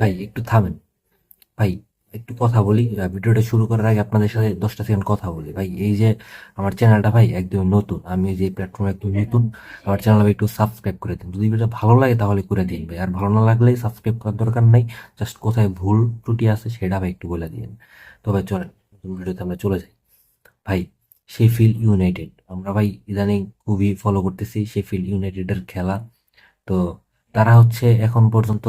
ভাই, একটু থামেন। ভাই, একটু কথা বলি। ভিডিওটা শুরু করার আগে আপনাদের সাথে দশটা সেকেন্ড কথা বলি। ভাই, এই যে আমার চ্যানেলটা ভাই একদম নতুন, আমি যে প্ল্যাটফর্মে একদম নতুন, আমার চ্যানেল ভাই একটু সাবস্ক্রাইব করে দিন। যদি ভিডিও ভালো লাগে তাহলে করে দিন ভাই। আর ভালো না লাগলে সাবস্ক্রাইব করার দরকার নাই জাস্ট কোথায় ভুল ত্রুটি আছে সেটা ভাই একটু বলে দিন। তো ভাই, চলেন ভিডিওতে আমরা চলে যাই। ভাই শেফিল্ড ইউনাইটেড আমরা ভাই ইদানিং খুবই ফলো করতেছি শেফিল্ড ইউনাইটেডের খেলা। তো তারা হচ্ছে এখন পর্যন্ত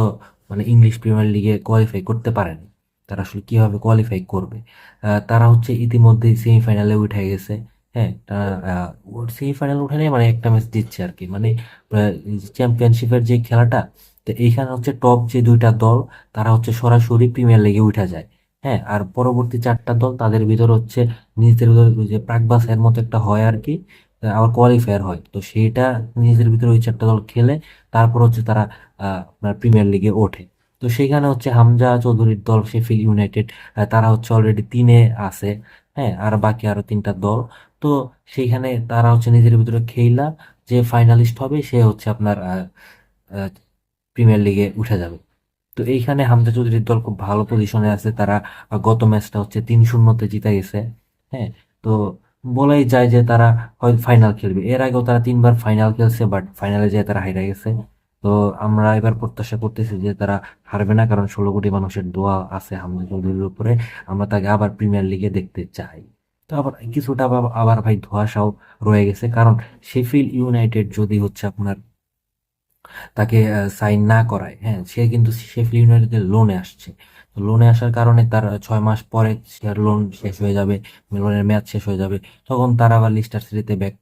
মানে ইংলিশ প্রিমিয়ার লিগে কোয়ালিফাই করতে পারেনি। তারা আসলে কীভাবে কোয়ালিফাই করবে? তারা হচ্ছে ইতিমধ্যেই সেমিফাইনালে উঠে গেছে। হ্যাঁ সেমিফাইনাল উঠে নেই মানে একটা ম্যাচ জিতছে আর কি মানে চ্যাম্পিয়নশিপের যে খেলাটা, তো এইখানে হচ্ছে টপ যে দুইটা দল, তারা হচ্ছে সরাসরি প্রিমিয়ার লিগে উঠে যায়। হ্যাঁ আর পরবর্তী চারটা দল তাদের ভিতর হচ্ছে নিজেদের যে প্রাকবাসের মতো একটা হয় আর কি আবার কোয়ালিফায়ার হয়। তো সেটা নিজেদের ভিতরে ওই চারটা দল খেলে তারপর হচ্ছে তারা প্রিমিয়ার লিগে ওঠে। তো সেখানে হচ্ছে হামজা চৌধুরীর দল শেফিল্ড ইউনাইটেড তারা হচ্ছে অলরেডি তিনে আছে হ্যাঁ আর বাকি আরও তিনটা দল। তো সেইখানে তারা হচ্ছে নিজের ভিতরে খেইলা যে ফাইনালিস্ট হবে সে হচ্ছে আপনার প্রিমিয়ার লিগে উঠে যাবে। তো এইখানে হামজা চৌধুরীর দল খুব ভালো পজিশনে আছে। তারা গত ম্যাচটা হচ্ছে তিন শূন্যতে জিতে গেছে হ্যাঁ তো বলাই যায় যে তারা হয়তো ফাইনাল খেলবে। এর আগেও তারা তিনবার ফাইনাল খেলছে বাট ফাইনালে যেয়ে তারা হাইরা গেছে। তো আমরা এবার প্রত্যাশা করতেছি যে তারা হারবে না, কারণ ষোলো কোটি মানুষের দোয়া আছে হামজা উপরে। আমরা তাকে আবার প্রিমিয়ার লিগে দেখতে চাই। তো আবার কিছুটা আবার আবার ভাই ধোয়াশাও রয়ে গেছে, কারণ শেফিল ইউনাইটেড যদি হচ্ছে আপনার তাকে সাইন না করায়। হ্যাঁ সে কিন্তু শেফিল্ড ইউনাইটেডের লোনে আসছে। তো লোনে আসার কারণে তার ছয় মাস পরে সে লোন শেষ হয়ে যাবে লোনের মেয়াদ শেষ হয়ে যাবে। তখন তার আবার লিস্টার সিটিতে ব্যাক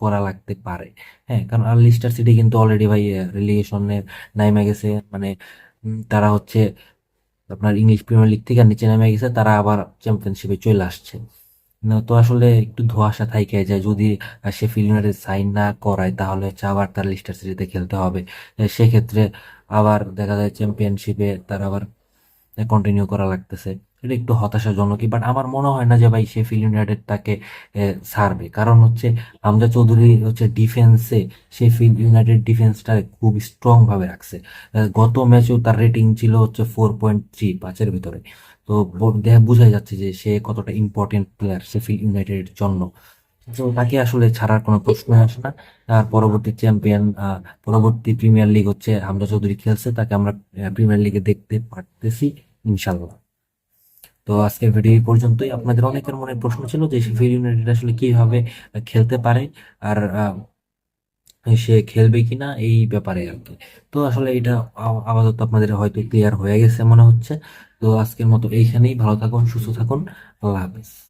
করা লাগতে পারে। হ্যাঁ কারণ আর লিস্টার সিটি কিন্তু অলরেডি ভাই রিলিগেশনের নাইমে গেছে। মানে তারা হচ্ছে আপনার ইংলিশ প্রিমিয়ার লিগ থেকে নিচে নেমে গেছে, তারা আবার চ্যাম্পিয়নশিপে চলে আসছে। না, তো আসলে একটু ধোঁয়াশা থাইকে যায় যদি সে ফিল্ডারে সাইন না করায়, তাহলে হচ্ছে আবার তার লিস্টার সিরিজে খেলতে হবে। সেক্ষেত্রে আবার দেখা যায় চ্যাম্পিয়নশিপে তার আবার কন্টিনিউ করা লাগতেছে। এটা একটু হতাশাজনকই বাট আমার মনে হয় না যে ভাই শেফিল্ড ইউনাইটেড তাকে ছাড়বে। কারণ হচ্ছে হামজা চৌধুরী হচ্ছে ডিফেন্সে শেফিল্ড ইউনাইটেড ডিফেন্সটা খুব স্ট্রং ভাবে রাখছে। গত ম্যাচেও তার রেটিং ছিল হচ্ছে ফোর পয়েন্ট থ্রি পাঁচের ভিতরে। তো দেখা, বোঝাই যাচ্ছে যে সে কতটা ইম্পর্টেন্ট প্লেয়ার শেফিল্ড ইউনাইটেডের জন্য। তো তাকে আসলে ছাড়ার কোনো প্রশ্ন আসে না। আর পরবর্তী চ্যাম্পিয়ন পরবর্তী প্রিমিয়ার লিগ হচ্ছে হামজা চৌধুরী খেলছে, তাকে আমরা প্রিমিয়ার লিগে দেখতে পারতেছি ইনশাল্লাহ তো আজকে ভিডিও এই পর্যন্তই। আপনাদের অনেকের মনে প্রশ্ন ছিল যে শেফিল্ড ইউনাইটেড আসলে কীভাবে খেলতে পারে আর সে খেলবে কিনা এই ব্যাপারে আর কি। তো আসলে এটা আপাতত আপনাদের হয়তো ক্লিয়ার হয়ে গেছে মনে হচ্ছে। তো আজকের মতো এইখানেই। ভালো থাকুন, সুস্থ থাকুন। আল্লাহ হাফেজ।